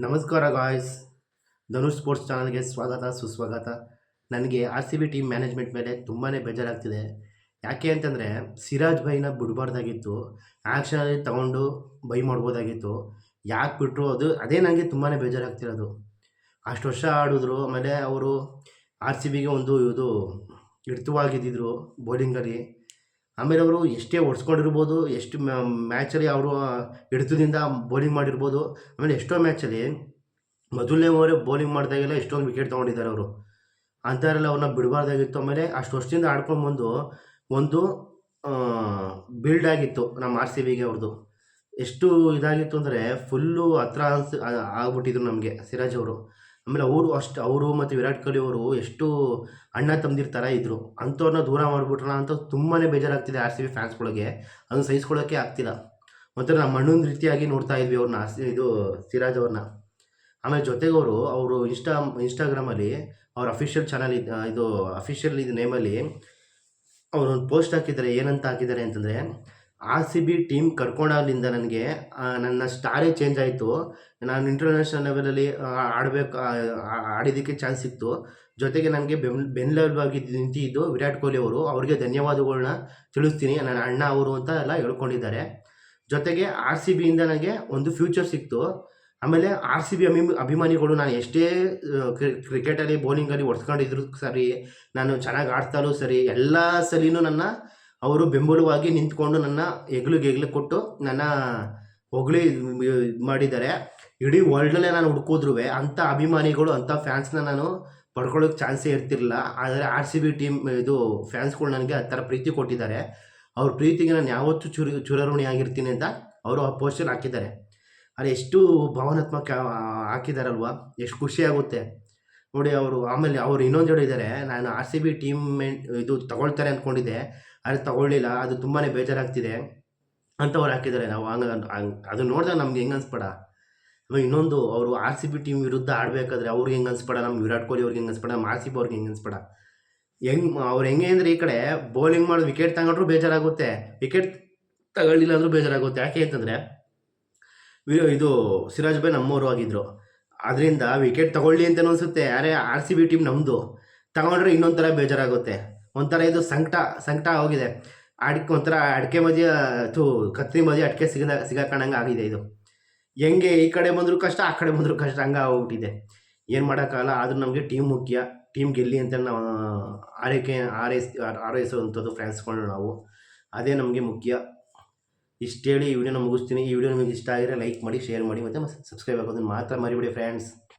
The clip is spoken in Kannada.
ನಮಸ್ಕಾರ ಗಾಯ್ಸ್ ಧನುಷ್ ಸ್ಪೋರ್ಟ್ಸ್ ಚಾನಲ್ಗೆ ಸ್ವಾಗತ, ಸುಸ್ವಾಗತ. ನನಗೆ R C B team management ಮೇಲೆ ತುಂಬಾ ಬೇಜಾರಾಗ್ತಿದೆ. ಯಾಕೆ ಅಂತಂದರೆ, ಸಿರಾಜ್ ಬೈನ ಬಿಡಬಾರ್ದಾಗಿತ್ತು. ಆ್ಯಕ್ಷನಲ್ಲಿ ತಗೊಂಡು ಬೈ ಮಾಡ್ಬೋದಾಗಿತ್ತು. ಯಾಕೆ ಬಿಟ್ಟರು ಅದು, ಅದೇ ನನಗೆ ತುಂಬಾ ಬೇಜಾರಾಗ್ತಿರೋದು. ಅಷ್ಟು ವರ್ಷ ಆಡಿದ್ರು, ಆಮೇಲೆ ಅವರು ಆರ್ ಸಿ ಬಿಗೆ ಒಂದು ಇದು ಹಿಡಿತವಾಗಿದ್ದಿದ್ರು ಬೌಲಿಂಗಲ್ಲಿ ಆಮೇಲೆ ಅವರು ಎಷ್ಟೇ ಹೊಡ್ಸ್ಕೊಂಡಿರ್ಬೋದು ಎಷ್ಟು ಮ್ಯಾಚಲ್ಲಿ ಅವರು ಹಿಡಿತದಿಂದ ಬೌಲಿಂಗ್ ಮಾಡಿರ್ಬೋದು, ಆಮೇಲೆ ಎಷ್ಟೋ ಮ್ಯಾಚಲ್ಲಿ ಮೊದಲನೇ ಓವರೇ ಬೌಲಿಂಗ್ ಮಾಡಿದಾಗೆಲ್ಲ ಎಷ್ಟೊಂದು ವಿಕೆಟ್ ತೊಗೊಂಡಿದ್ದಾರೆ ಅವರು. ಅಂಥವರೆಲ್ಲ ಅವ್ರನ್ನ ಬಿಡಬಾರ್ದಾಗಿತ್ತು. ಆಮೇಲೆ ಅಷ್ಟು ವರ್ಷದಿಂದ ಆಡ್ಕೊಂಡು ಬಂದು ಒಂದು ಬಿಲ್ಡ್ ಆಗಿತ್ತು ನಮ್ಮ ಆರ್ ಸಿ ಬಿಗೆ ಅವ್ರದ್ದು ಎಷ್ಟು ಇದಾಗಿತ್ತು ಅಂದರೆ ಫುಲ್ಲು ಹತ್ರ ಆಗ್ಬಿಟ್ಟಿದ್ರು ನಮಗೆ ಸಿರಾಜ್ ಅವರು. ಆಮೇಲೆ ಅವರು ಅಷ್ಟು, ಅವರು ಮತ್ತು ವಿರಾಟ್ ಕೊಹ್ಲಿ ಅವರು ಎಷ್ಟು ಅಣ್ಣ ತಮ್ಮದಿರ ಥರ ಇದ್ದರು ಅಂಥವ್ರನ್ನ ದೂರ ಮಾಡಿಬಿಟ್ರಣ ಅಂತ ತುಂಬಾ ಬೇಜಾರಾಗ್ತಿದೆ ಆರ್ ಸಿ ಬಿ ಫ್ಯಾನ್ಸ್ಗಳಿಗೆ ಅದನ್ನು ಸಹಿಸ್ಕೊಳ್ಳೋಕ್ಕೆ ಆಗ್ತಿಲ್ಲ. ಒಂಥರ ನಮ್ಮ ಅಣ್ಣನ ರೀತಿಯಾಗಿ ನೋಡ್ತಾ ಇದ್ವಿ ಅವ್ರನ್ನ ಇದು ಸಿರಾಜ್ ಅವ್ರನ್ನ ಆಮೇಲೆ ಜೊತೆಗೆ ಅವರು ಅವರು ಇನ್ಸ್ಟಾ ಇನ್ಸ್ಟಾಗ್ರಾಮಲ್ಲಿ ಅವ್ರ ಅಫಿಷಿಯಲ್ ಚಾನಲ್ ಇದು ಅಫಿಷಿಯಲ್ ಇದು ನೇಮಲ್ಲಿ ಅವರು ಒಂದು ಪೋಸ್ಟ್ ಹಾಕಿದ್ದಾರೆ, ಏನಂತ ಹಾಕಿದ್ದಾರೆ ಅಂತಂದರೆ ಆರ್ ಸಿ ಬಿ ಟೀಮ್ ಕರ್ಕೊಂಡಾಗಲಿಂದ ನನಗೆ ನನ್ನ ಸ್ಟಾರೇ ಚೇಂಜ್ ಆಯಿತು. ನಾನು ಇಂಟರ್ನ್ಯಾಷನಲ್ ಲೆವೆಲಲ್ಲಿ ಆಡಬೇಕು ಆಡಿದ್ದಕ್ಕೆ ಚಾನ್ಸ್ ಸಿಕ್ತು. ಜೊತೆಗೆ ನನಗೆ ಬೆನ್ ಬೆನ್ನೆಲುಬಾಗಿ ನಿಂತಿದ್ದು ವಿರಾಟ್ ಕೊಹ್ಲಿ ಅವರು, ಅವ್ರಿಗೆ ಧನ್ಯವಾದಗಳನ್ನ ತಿಳಿಸ್ತೀನಿ. ನನ್ನ ಅಣ್ಣ ಅವರು ಅಂತ ಎಲ್ಲ ಹೇಳ್ಕೊಂಡಿದ್ದಾರೆ. ಜೊತೆಗೆ ಆರ್ ಸಿ ಬಿಯಿಂದ ನನಗೆ ಒಂದು ಫ್ಯೂಚರ್ ಸಿಕ್ತು. ಆಮೇಲೆ ಆರ್ ಸಿ ಬಿ ಅಭಿ ಅಭಿಮಾನಿಗಳು ನಾನು ಎಷ್ಟೇ ಕ್ರಿಕೆಟಲ್ಲಿ ಬೌಲಿಂಗಲ್ಲಿ ಒಡ್ಸ್ಕೊಂಡಿದ್ರು ಸರಿ, ನಾನು ಚೆನ್ನಾಗಿ ಆಡ್ತಾಲೂ ಸರಿ, ಎಲ್ಲ ಸಲೀನೂ ನನ್ನ ಅವರು ಬೆಂಬಲವಾಗಿ ನಿಂತ್ಕೊಂಡು ನನ್ನ ಹೆಗ್ಲು ಗೆಗ್ಲು ಕೊಟ್ಟು ನನ್ನ ಹೊಗಳಿ ಮಾಡಿದ್ದಾರೆ. ಇಡೀ ವರ್ಲ್ಡಲ್ಲೇ ನಾನು ಹುಡ್ಕೋದ್ರು ಅಂಥ ಅಭಿಮಾನಿಗಳು, ಅಂಥ ಫ್ಯಾನ್ಸ್ನ ನಾನು ಪಡ್ಕೊಳ್ಳೋಕೆ ಚಾನ್ಸೇ ಇರ್ತಿರಲಿಲ್ಲ. ಆದರೆ ಆರ್ ಸಿ ಬಿ ಟೀಮ್ ಇದು ಫ್ಯಾನ್ಸ್ಗಳು ನನಗೆ ಆ ಥರ ಪ್ರೀತಿ ಕೊಟ್ಟಿದ್ದಾರೆ. ಅವ್ರ ಪ್ರೀತಿಗೆ ನಾನು ಯಾವತ್ತೂ ಚುರಿ ಚುರಋಣಿ ಆಗಿರ್ತೀನಿ ಅಂತ ಅವರು ಆ ಪೋಸ್ಟಲ್ಲಿ ಹಾಕಿದ್ದಾರೆ. ಅದು ಎಷ್ಟು ಭಾವನಾತ್ಮಕ ಹಾಕಿದಾರಲ್ವ, ಎಷ್ಟು ಖುಷಿ ಆಗುತ್ತೆ. ನೋಡಿ ಅವರು, ಆಮೇಲೆ ಅವ್ರು ಇನ್ನೊಂದು ಹೇಳಿದ್ದಾರೆ ನಾನು ಆರ್ ಸಿ ಬಿ ಟೀಮ್ ಇದು ತಗೊಳ್ತಾರೆ ಅಂದ್ಕೊಂಡಿದ್ದೆ. ಆದರೆ ತಗೊಳ್ಳಿಲ್ಲ, ಅದು ತುಂಬಾ ಬೇಜಾರಾಗ್ತಿದೆ ಅಂಥವ್ರು ಹಾಕಿದ್ದಾರೆ ನಾವು. ಹಂಗ, ಅದು ನೋಡಿದಾಗ ನಮ್ಗೆ ಹೆಂಗೆ ಅನ್ಸ್ಬೇಡ. ಇನ್ನೊಂದು ಅವರು ಆರ್ ಸಿ ಬಿ ಟೀಮ್ ವಿರುದ್ಧ ಆಡಬೇಕಾದ್ರೆ ಅವ್ರಿಗೆ ಹೆಂಗೆ ಅನ್ಸ್ಬೇಡ, ನಮ್ಮ ವಿರಾಟ್ ಕೊಹ್ಲಿ ಅವ್ರಿಗೆ ಹೆಂಗೆ ಅನ್ಸ್ಬೇಡ ಆರ್ ಸಿ ಬಿ ಅವ್ರಿಗೆ ಹೆಂಗೆ ಅನ್ಸ್ಬೇಡ. ಹೆಂಗ್, ಅವ್ರು ಹೆಂಗೆ ಅಂದರೆ ಈ ಕಡೆ ಬೌಲಿಂಗ್ ಮಾಡಿ ವಿಕೆಟ್ ತಗೊಂಡ್ರು ಬೇಜಾರಾಗುತ್ತೆ ವಿಕೆಟ್ ತಗೊಳ್ಳಿಲ್ಲ ಅಂದ್ರೂ ಬೇಜಾರಾಗುತ್ತೆ. ಯಾಕೆ ಅಂತಂದರೆ ಇದು ಸಿರಾಜ್ ಬೈ ನಮ್ಮವರು ಆಗಿದ್ರು. ಅದರಿಂದ ವಿಕೆಟ್ ತಗೊಳ್ಳಿ ಅಂತ ಅನಿಸುತ್ತೆ ಯಾರೇ ಆರ್ ಸಿ ಬಿ ಟೀಮ್ ನಮ್ಮದು ತಗೊಂಡ್ರೆ ಇನ್ನೊಂದು ಥರ ಬೇಜಾರಾಗುತ್ತೆ. ಒಂಥರ ಇದು ಸಂಕಟ ಸಂಕಟ ಹೋಗಿದೆ. ಅಡಿಕೆ ಒಂಥರ ಅಡಿಕೆ ಮಧ್ಯ ಥೂ ಕತ್ರಿ ಮದಿ ಅಡಿಕೆ ಸಿಗದ ಸಿಗಾಕೊಂಡಂಗೆ ಆಗಿದೆ ಇದು. ಹೆಂಗೆ ಈ ಕಡೆ ಬಂದರೂ ಕಷ್ಟ, ಆ ಕಡೆ ಬಂದರೂ ಕಷ್ಟ, ಹಂಗೆ ಹೋಗ್ಬಿಟ್ಟಿದೆ ಏನು ಮಾಡೋಕ್ಕಾಗಲ್ಲ, ಆದರೂ ನಮಗೆ ಟೀಮ್ ಮುಖ್ಯ. ಟೀಮ್ ಗೆಲ್ಲಿ ಅಂತ ನಾವು ಆರೈಕೆ ಆರೈಸ್, ಆರೈಸುವಂಥದ್ದು ಫ್ಯಾನ್ಸ್ಗಳು ನಾವು. ಅದೇ ನಮಗೆ ಮುಖ್ಯ. ಇಷ್ಟು ಹೇಳಿ ಈ ವಿಡಿಯೋನ ಮುಗಿಸ್ತೀನಿ. ಈ ವಿಡಿಯೋ ನಿಮಗೆ ಇಷ್ಟ ಆಗಿದ್ರೆ ಲೈಕ್ ಮಾಡಿ ಶೇರ್ ಮಾಡಿ, ಮತ್ತು ಸಬ್ಸ್ಕ್ರೈಬ್ ಆಗೋದನ್ನು ಮಾತ್ರ ಮರಿಬೇಡಿ ಫ್ರೆಂಡ್ಸ್